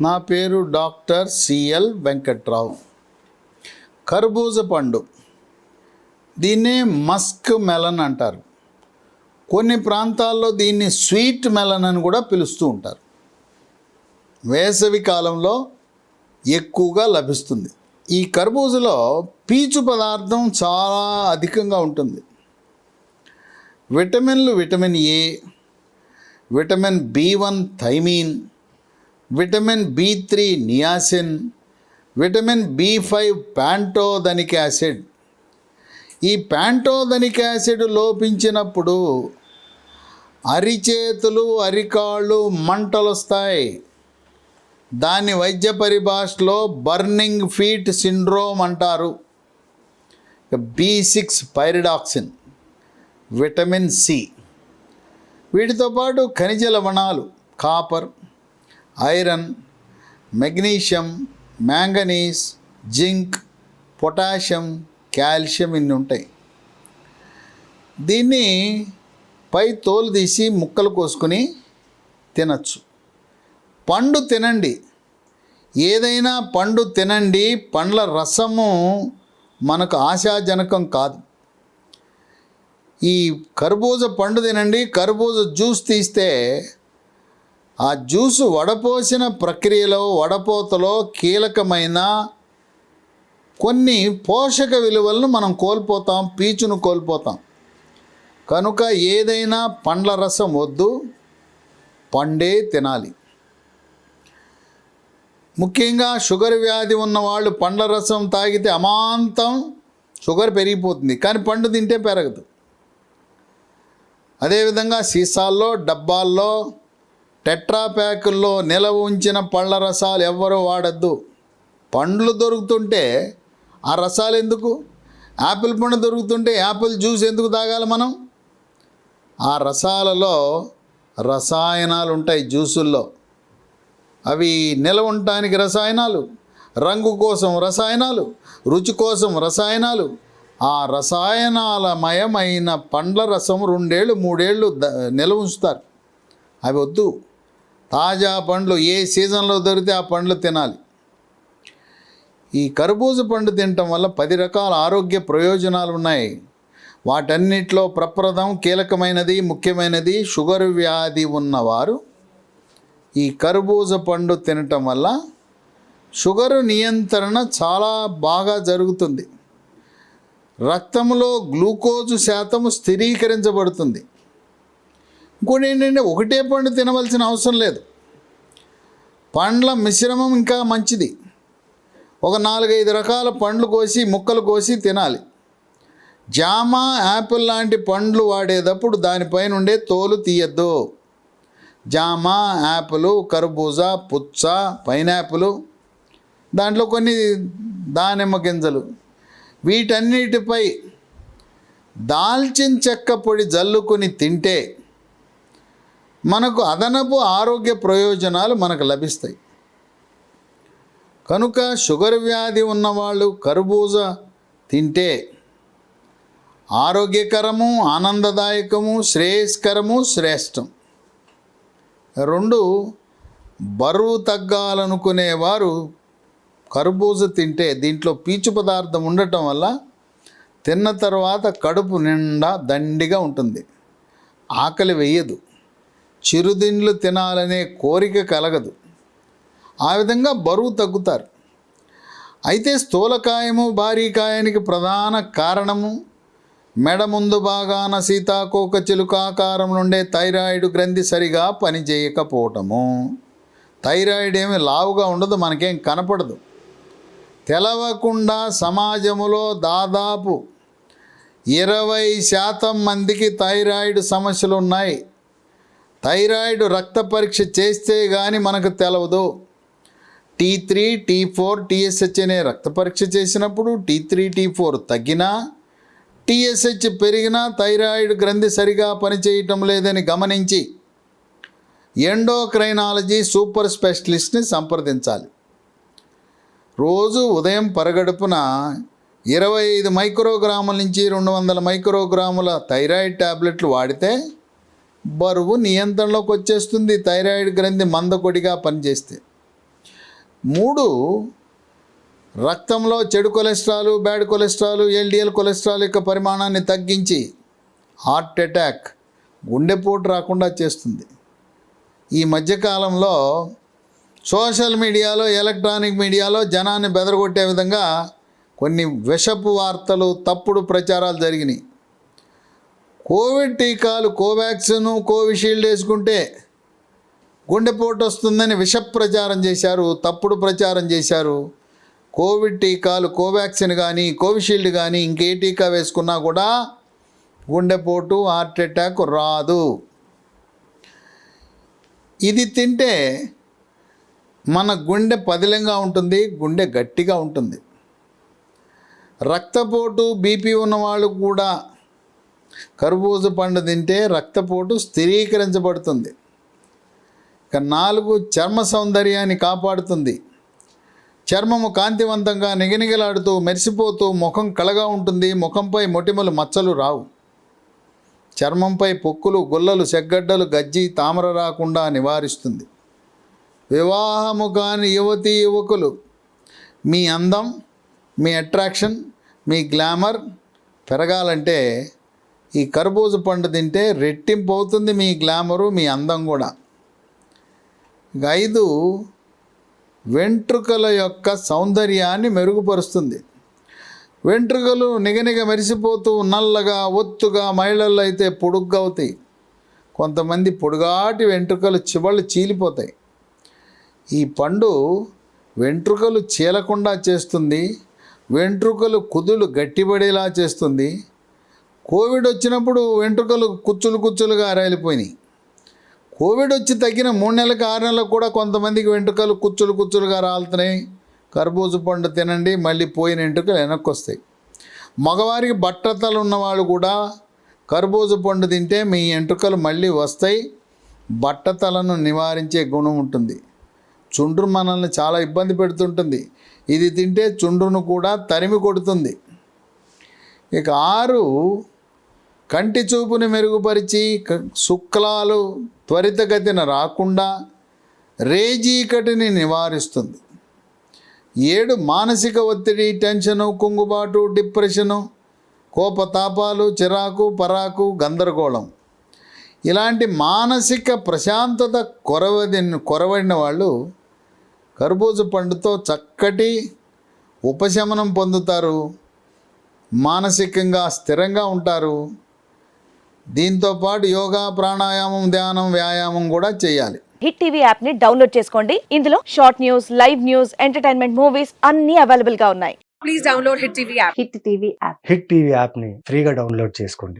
నా పేరు doctor CL Venkatrao. కర్బూజ పండు. దీన్నే మస్క్ మెలన్ అంటారు. కొన్ని ప్రాంతాల్లో దీన్ని స్వీట్ మెలన్ అని కూడా పిలుస్తూ ఉంటారు. వేసవి కాలంలో ఎక్కువగా లభిస్తుంది. ఈ కర్బూజలో పీచు పదార్థం చాలా అధికంగా ఉంటుంది. విటమిన్లు vitamin A vitamin B one thiamine vitamin B three niacin vitamin B five pantothenic acid ఈ ప్యాంటోదనిక్ యాసిడ్ లోపించినప్పుడు అరిచేతులు అరికాళ్ళు మంటలు వస్తాయి దాన్ని వైద్య పరిభాషలో బర్నింగ్ ఫీట్ సిండ్రోమ్ అంటారు. B six pyridoxine vitamin C. వీటితో పాటు ఖనిజ లవణాలు copper iron magnesium manganese zinc potassium calcium ఇన్ని ఉంటాయి. దీన్ని పై తోలు తీసి ముక్కలు కోసుకొని తినచ్చు. పండు తినండి. ఏదైనా పండు తినండి పండ్ల రసము మనకు ఆశాజనకం కాదు. ఈ కర్బూజ పండు తినండి కర్బూజ జ్యూస్ తీస్తే ఆ జ్యూసు వడపోసిన ప్రక్రియలో వడపోతలో కీలకమైన కొన్ని పోషక విలువలను మనం కోల్పోతాం పీచును కోల్పోతాం. కనుక ఏదైనా పండ్ల రసం వద్దు పండే తినాలి. ముఖ్యంగా షుగర్ వ్యాధి ఉన్న వాళ్ళు పండ్ల రసం తాగితే అమాంతం షుగర్ పెరిగిపోతుంది కానీ పండు తింటే పెరగదు. అదేవిధంగా సీసాల్లో డబ్బాల్లో టెట్రా ప్యాకుల్లో నిలవ ఉంచిన పళ్ళ రసాలు ఎవ్వరూ వాడద్దు. పండ్లు దొరుకుతుంటే ఆ రసాలు ఎందుకు? యాపిల్ పండు దొరుకుతుంటే యాపిల్ జ్యూస్ ఎందుకు తాగాలి మనం? ఆ రసాలలో రసాయనాలు ఉంటాయి జ్యూసుల్లో. అవి నిలవ ఉండటానికి రసాయనాలు రంగు కోసం రసాయనాలు రుచి కోసం రసాయనాలు. ఆ రసాయనాలమయమైన పండ్ల రసం రెండేళ్ళు మూడేళ్ళు ద నిలవ ఉంచుతారు. అవి వద్దు. తాజా పండ్లు ఏ సీజన్లో దొరికితే ఆ పండ్లు తినాలి. ఈ కర్బూజ పండు తినటం వల్ల పది రకాల ఆరోగ్య ప్రయోజనాలు ఉన్నాయి. వాటన్నిటిలో ప్రప్రదం కీలకమైనది ముఖ్యమైనది షుగర్ వ్యాధి ఉన్నవారు ఈ కర్బూజ పండు తినటం వల్ల షుగర్ నియంత్రణ చాలా బాగా జరుగుతుంది. రక్తంలో గ్లూకోజు శాతం స్థిరీకరించబడుతుంది. ఇంకోటి ఏంటంటే ఒకటే పండు తినవలసిన అవసరం లేదు. పండ్ల మిశ్రమం ఇంకా మంచిది. ఒక నాలుగైదు రకాల పండ్లు కోసి ముక్కలు కోసి తినాలి. జామ యాపిల్ లాంటి పండ్లు వాడేటప్పుడు దానిపైన ఉండే తోలు తీయద్దు. జామ యాపిల్ కర్బూజా పుచ్చ పైనాపిల్ దాంట్లో కొన్ని దానిమ్మ గింజలు. వీటన్నిటిపై దాల్చిన చెక్క పొడి జల్లుకొని తింటే మనకు అదనపు ఆరోగ్య ప్రయోజనాలు మనకు లభిస్తాయి. కనుక షుగర్ వ్యాధి ఉన్నవాళ్ళు కర్బూజ తింటే ఆరోగ్యకరము ఆనందదాయకము శ్రేయస్కరము శ్రేష్టం. రెండు బరువు తగ్గాలనుకునేవారు కర్బూజ తింటే దీంట్లో పీచు పదార్థం ఉండటం వల్ల తిన్న తర్వాత కడుపు నిండా దండిగా ఉంటుంది. ఆకలి వేయదు. చిరుదిండ్లు తినాలనే కోరిక కలగదు. ఆ విధంగా బరువు తగ్గుతారు. అయితే స్థూలకాయము భారీకాయానికి ప్రధాన కారణము మెడ ముందు భాగాన సీతాకోక చిలుకాకారం నుండే థైరాయిడ్ గ్రంథి సరిగా పనిచేయకపోవటము. థైరాయిడ్ ఏమి లావుగా ఉండదు మనకేం కనపడదు. తెలవకుండా సమాజములో దాదాపు ఇరవై శాతం మందికి థైరాయిడ్ సమస్యలు ఉన్నాయి థైరాయిడ్ రక్త పరీక్ష చేస్తే కానీ మనకు తెలవదు. T three T four TSH అనే రక్త పరీక్ష చేసినప్పుడు టీ త్రీ టీ ఫోర్ తగ్గినా టీఎస్హెచ్ పెరిగినా థైరాయిడ్ గ్రంథి సరిగా పనిచేయటం లేదని గమనించి ఎండోక్రైనాలజీ సూపర్ స్పెషలిస్ట్ని సంప్రదించాలి. రోజు ఉదయం పరగడుపున ఇరవై ఐదు మైక్రోగ్రాముల నుంచి రెండు వందల మైక్రోగ్రాముల థైరాయిడ్ టాబ్లెట్లు వాడితే బరువు నియంత్రణలోకి వచ్చేస్తుంది. థైరాయిడ్ గ్రంథి మందకొడిగా పనిచేస్తే. మూడు రక్తంలో చెడు cholesterol bad cholesterol LDL cholesterol యొక్క పరిమాణాన్ని తగ్గించి హార్ట్ అటాక్ గుండెపోటు రాకుండా చేస్తుంది. ఈ మధ్యకాలంలో సోషల్ మీడియాలో ఎలక్ట్రానిక్ మీడియాలో జనాన్ని బెదరగొట్టే విధంగా కొన్ని విషపు వార్తలు తప్పుడు ప్రచారాలు జరిగినాయి. కోవిడ్ టీకాలు కోవాక్సిన్ కోవిషీల్డ్ వేసుకుంటే గుండెపోటు వస్తుందని విష ప్రచారం చేశారు తప్పుడు ప్రచారం చేశారు. కోవిడ్ టీకాలు కోవాక్సిన్ కానీ కోవిషీల్డ్ కానీ ఇంకే టీకా వేసుకున్నా కూడా గుండెపోటు హార్ట్ అటాక్ రాదు. ఇది తింటే మన గుండె పదిలంగా ఉంటుంది గుండె గట్టిగా ఉంటుంది. రక్తపోటు బీపీ ఉన్నవాళ్ళు కూడా కర్బూజ పండు తింటే రక్తపోటు స్థిరీకరించబడుతుంది. ఇక నాలుగు చర్మ సౌందర్యాన్ని కాపాడుతుంది. చర్మము కాంతివంతంగా నిగనిగలాడుతూ మెరిసిపోతూ ముఖం కళగా ఉంటుంది. ముఖంపై మొటిమలు మచ్చలు రావు. చర్మంపై పొక్కులు గుల్లలు సెగ్గడ్డలు గజ్జి తామర రాకుండా నివారిస్తుంది. వివాహము కాని యువతీ యువకులు మీ అందం మీ అట్రాక్షన్ మీ గ్లామర్ పెరగాలంటే ఈ కర్బూజ పండు తింటే రెట్టింపు అవుతుంది మీ గ్లామరు మీ అందం కూడా. ఐదు వెంట్రుకల యొక్క సౌందర్యాన్ని మెరుగుపరుస్తుంది. వెంట్రుకలు నిగనిగ మెరిసిపోతూ నల్లగా ఒత్తుగా మహిళల్లో అయితే పొడుగ్గా అవుతాయి. కొంతమంది పొడుగాటి వెంట్రుకలు చివళ్ళు చీలిపోతాయి. ఈ పండు వెంట్రుకలు చీలకుండా చేస్తుంది. వెంట్రుకలు కుదులు గట్టిపడేలా చేస్తుంది. కోవిడ్ వచ్చినప్పుడు వెంట్రుకలు కుచ్చులు కుచ్చులుగా రాలిపోయినాయి కోవిడ్ వచ్చి తగ్గిన మూడు నెలలకు ఆరు నెలలకు కూడా కొంతమందికి వెంట్రుకలు కుచ్చులు కుచ్చులుగా రాలుతున్నాయి. కర్బూజ పండు తినండి మళ్ళీ పోయిన వెంట్రుకలు వెనక్కి వస్తాయి. మగవారికి బట్టతలు ఉన్నవాళ్ళు కూడా కర్బూజ పండు తింటే మీ వెంట్రుకలు మళ్ళీ వస్తాయి. బట్టతలను నివారించే గుణం ఉంటుంది. చుండ్రు మనల్ని చాలా ఇబ్బంది పెడుతుంటుంది. ఇది తింటే చుండ్రును కూడా తరిమి కొడుతుంది. ఇక ఆరు కంటి చూపుని మెరుగుపరిచి క- శుక్లాలు త్వరితగతిన రాకుండా రేజీకటిని నివారిస్తుంది. ఏడు మానసిక ఒత్తిడి టెన్షను కుంగుబాటు డిప్రెషను కోపతాపాలు చిరాకు పరాకు గందరగోళం. ఇలాంటి మానసిక ప్రశాంతత కొరవది కొరవడిన వాళ్ళు కర్బూజ పండుతో చక్కటి ఉపశమనం పొందుతారు. మానసికంగా స్థిరంగా ఉంటారు. దీంతో పాటు యోగా ప్రాణాయామం ధ్యానం వ్యాయామం కూడా చేయాలి. హిట్ టీవీ యాప్ని డౌన్లోడ్ చేసుకోండి. ఇందులో short news live news entertainment movies అన్ని అవైలబుల్గా ఉన్నాయి. Please download Hit TV app. Hit TV app hit TV యాప్ని ఫ్రీగా డౌన్లోడ్ చేసుకోండి.